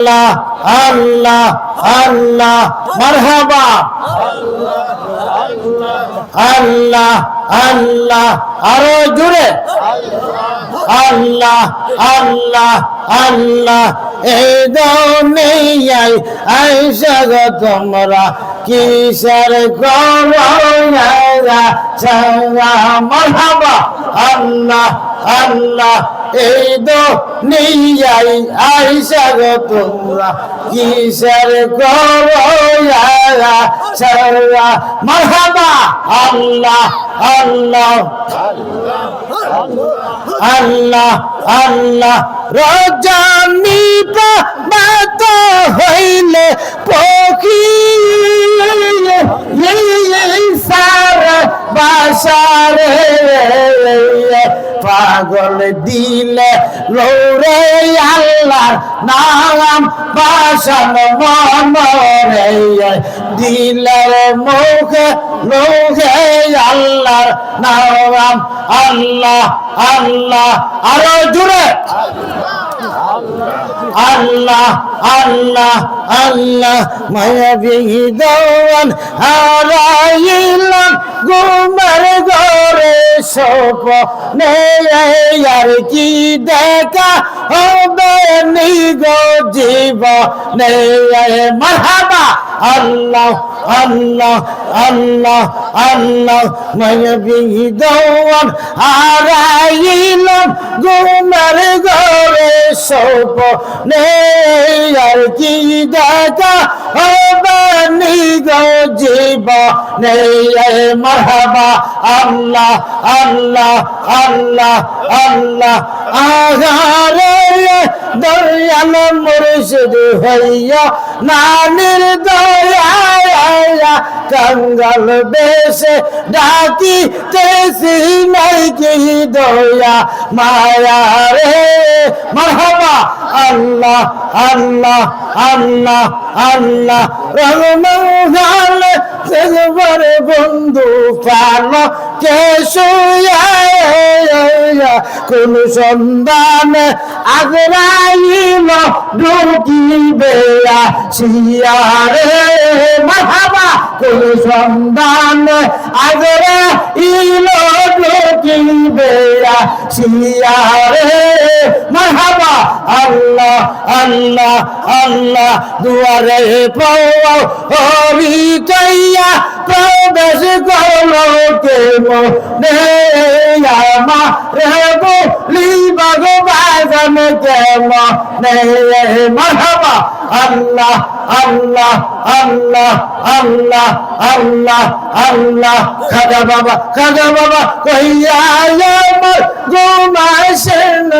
আল্লাহ আল্লাহ আল্লাহ। মারহাবা। আল্লাহ আল্লাহ, আরও জুড়ে আল্লাহ আল্লাহ আল্লাহ, এই দুনিয়ায় আইসা গো তোমরা কিসের গৌরা মারহাবা? আল্লাহ আল্লাহ, এই দুনিয়ায় আইসা গো তোমরা কিসের গৌরা মারহাবা? আল্লাহ আল্লাহ আল্লাহ আল্লাহ রজনী বাত হইলে পখি সার বাসারে পাগল দিলে লৌরে আল্লাহর নাম বাসন মনরে দিলার মুখে মুখে আল্লাহর নাম আল্লাহ আল্লাহ আরও জুড়ে আল্লাহ আল্লাহ আল্লাহ, মায়া বিদন হারাইলাম গুমার গরে সপ আর কি দেখা হবে নিগ জীব মারহাবা, আল্লাহ আল্লাহ আল্লাহ আল্লাহ, মায়া বিদন হারাইলাম সপ আর কি দেখা হবে? নিগ জীব মারহাবা। আল্লাহ আল্লাহ আল্লাহ আল্লাহ। আহারে দয়াল মুর্শিদ হইয়া নানির দয়া কঙ্গল বেশে ডাকি তেসি নাই কি দয়া মায়া রে মারহাবা আল্লাহ আল্লাহ আল্লাহ আল্লাহ। রহমান সেজবার বন্ধু পাল কেশুয়া কোন সন্ধান আগরাইল ঢুকিবে শিয়ারে মাহাবা কোন সন্ধান আগরাইল ঢুকিবে শিয়ারে মাহাবা আল্লাহ আল্লাহ আল্লাহ, দুয়ারে পাও হরি কইয়া প্রবেশ করল কে মনে আমা রে বলি, ভগবান কে মনে মারহাবা। আল্লাহ আল্লাহ আল্লাহ আল্লাহ আল্লাহ আল্লাহ। খাজা বাবা খাজা বাবা কইয়া আমার গোমাসেন